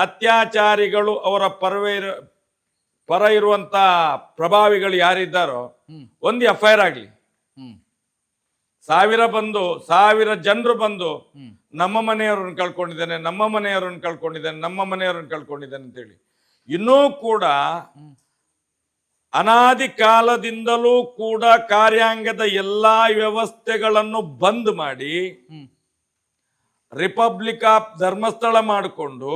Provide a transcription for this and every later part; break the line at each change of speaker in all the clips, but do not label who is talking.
ಅತ್ಯಾಚಾರಿಗಳು ಅವರ ಪರವೇ ಪರ ಇರುವಂತ ಪ್ರಭಾವಿಗಳು ಯಾರಿದ್ದಾರೋ ಒಂದು ಎಫ್ ಐ ಆರ್ ಆಗ್ಲಿ ಸಾವಿರ ಬಂದು ಸಾವಿರ ಜನರು ಬಂದು ನಮ್ಮ ಮನೆಯವರನ್ನು ಕಳ್ಕೊಂಡಿದ್ದೇನೆ ನಮ್ಮ ಮನೆಯವರನ್ನು ಕಳ್ಕೊಂಡಿದ್ದೇನೆ ನಮ್ಮ ಮನೆಯವರನ್ನು ಕಳ್ಕೊಂಡಿದ್ದೇನೆ ಅಂತೇಳಿ. ಇನ್ನೂ ಕೂಡ. ಅನಾದಿ ಕಾಲದಿಂದಲೂ ಕೂಡ ಕಾರ್ಯಾಂಗದ ಎಲ್ಲಾ ವ್ಯವಸ್ಥೆಗಳನ್ನು ಬಂದ್ ಮಾಡಿ ರಿಪಬ್ಲಿಕ್ ಆಫ್ ಧರ್ಮಸ್ಥಳ ಮಾಡಿಕೊಂಡು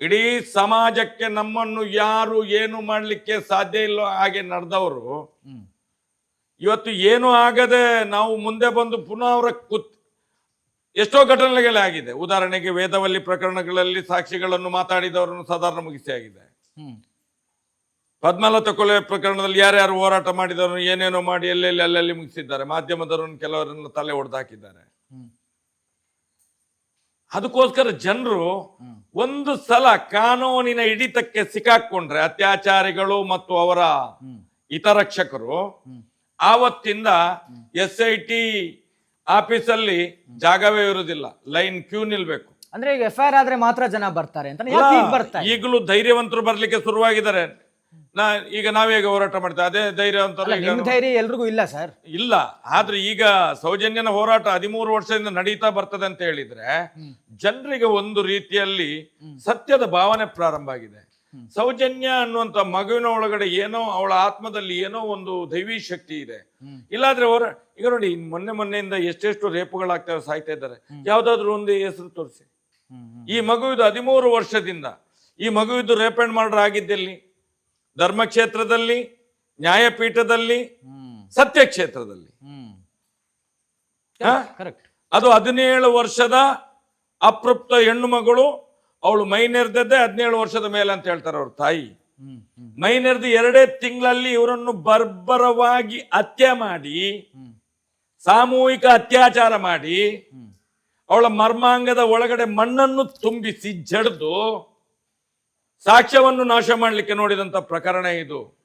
ಇಡೀ ಸಮಾಜಕ್ಕೆ ನಮ್ಮನ್ನು ಯಾರು ಏನು ಮಾಡಲಿಕ್ಕೆ ಸಾಧ್ಯ ಇಲ್ಲ ಹಾಗೆ ನಡೆದವರು ಇವತ್ತು ಏನು ಆಗದೆ ನಾವು ಮುಂದೆ ಬಂದು ಪುನಃ ಅವರ ಕುತ್ ಎಷ್ಟೋ ಘಟನೆಗಳಾಗಿದೆ ಉದಾಹರಣೆಗೆ ವೇದವಲ್ಲಿ ಪ್ರಕರಣಗಳಲ್ಲಿ ಸಾಕ್ಷಿಗಳನ್ನು ಮಾತಾಡಿದವರನ್ನು ಸಾಧಾರಣ ಮುಗಿಸಿ ಆಗಿದೆ. ಪದ್ಮಲತಾ ಕೊಲೆ ಪ್ರಕರಣದಲ್ಲಿ ಯಾರ್ಯಾರು ಹೋರಾಟ ಮಾಡಿದವರು ಏನೇನೋ ಮಾಡಿ ಎಲ್ಲೆಲ್ಲಿ ಅಲ್ಲಲ್ಲಿ ಮುಗಿಸಿದ್ದಾರೆ. ಮಾಧ್ಯಮದವರನ್ನು ಕೆಲವರನ್ನು ತಲೆ ಹೊಡೆದಾಕಿದ್ದಾರೆ
ಹ್ಮ್.
ಅದಕ್ಕೋಸ್ಕರ ಜನರು ಒಂದು ಸಲ ಕಾನೂನಿನ ಹಿಡಿತಕ್ಕೆ ಸಿಕ್ಕಾಕೊಂಡ್ರೆ ಅತ್ಯಾಚಾರಿಗಳು ಮತ್ತು ಅವರ ಹಿತರಕ್ಷಕರು ಆವತ್ತಿಂದ ಎಸ್ ಐ ಟಿ ಆಫೀಸಲ್ಲಿ ಜಾಗವೇ ಇರುವುದಿಲ್ಲ. ಲೈನ್ ಕ್ಯೂ ನಿಲ್ಬೇಕು.
ಅಂದ್ರೆ ಈಗ ಎಫ್ ಐ ಆರ್ ಆದ್ರೆ ಮಾತ್ರ ಜನ ಬರ್ತಾರೆ ಅಂತ
ಈಗಲೂ ಧೈರ್ಯವಂತರು ಬರ್ಲಿಕ್ಕೆ ಶುರುವಾಗಿದ್ದಾರೆ. ನಾ ಈಗ ನಾವೇಗ ಹೋರಾಟ ಮಾಡ್ತೇವೆ. ಅದೇ ಈಗ
ನಿಮ್ ಧೈರ್ಯ ಎಲ್ರಿಗೂ ಇಲ್ಲ ಸರ್.
ಇಲ್ಲ. ಆದ್ರೆ ಈಗ ಸೌಜನ್ಯನ ಹೋರಾಟ ಹದಿಮೂರು ವರ್ಷದಿಂದ ನಡೀತಾ ಬರ್ತದೆ ಅಂತ ಹೇಳಿದ್ರೆ. ಜನರಿಗೆ ಒಂದು ರೀತಿಯಲ್ಲಿ ಸತ್ಯದ ಭಾವನೆ ಪ್ರಾರಂಭ ಆಗಿದೆ. ಸೌಜನ್ಯ ಅನ್ನುವಂತ ಮಗುವಿನ ಒಳಗಡೆ ಏನೋ ಅವಳ ಆತ್ಮದಲ್ಲಿ ಏನೋ ಒಂದು ದೈವಿ ಶಕ್ತಿ ಇದೆ. ಇಲ್ಲಾದ್ರೆ ಹೊರ ಈಗ ನೋಡಿ ಮೊನ್ನೆ ಮೊನ್ನೆಯಿಂದ ಎಷ್ಟೆಷ್ಟು ರೇಪುಗಳಾಗ್ತವೆ ಸಾಯ್ತಾ ಇದ್ದಾರೆ. ಯಾವ್ದಾದ್ರು ಒಂದು ಹೆಸರು ತೋರಿಸಿ. ಈ ಮಗುವಿದು ಹದಿಮೂರು ವರ್ಷದಿಂದ ಈ ಮಗುವಿದು ರೇಪ್ ಅಂಡ್ ಮರ್ಡರ್ ಆಗಿದ್ದೆಲ್ಲಿ ಧರ್ಮಕ್ಷೇತ್ರದಲ್ಲಿ ನ್ಯಾಯಪೀಠದಲ್ಲಿ ಸತ್ಯ ಕ್ಷೇತ್ರದಲ್ಲಿ ಅದು ಹದಿನೇಳು ವರ್ಷದ ಅಪ್ರಪ್ತ ಹೆಣ್ಣು ಮಗಳು ಅವಳು ಮೈನೆರ್ದದ್ದೇ ಹದಿನೇಳು ವರ್ಷದ ಮೇಲೆ ಅಂತ ಹೇಳ್ತಾರೆ ಅವ್ರ ತಾಯಿ.
ಮೈ
ನೆರೆದು ಎರಡೇ ತಿಂಗಳಲ್ಲಿ ಇವರನ್ನು ಬರ್ಬರವಾಗಿ ಹತ್ಯೆ ಮಾಡಿ ಸಾಮೂಹಿಕ ಅತ್ಯಾಚಾರ ಮಾಡಿ ಅವಳ ಮರ್ಮಾಂಗದ ಒಳಗಡೆ ಮಣ್ಣನ್ನು ತುಂಬಿಸಿ ಜಡ್ದು ಸಾಕ್ಷ್ಯವನ್ನು ನಾಶ ಮಾಡಲಿಕ್ಕೆ ನೋಡಿದಂತ ಪ್ರಕರಣ ಇದು.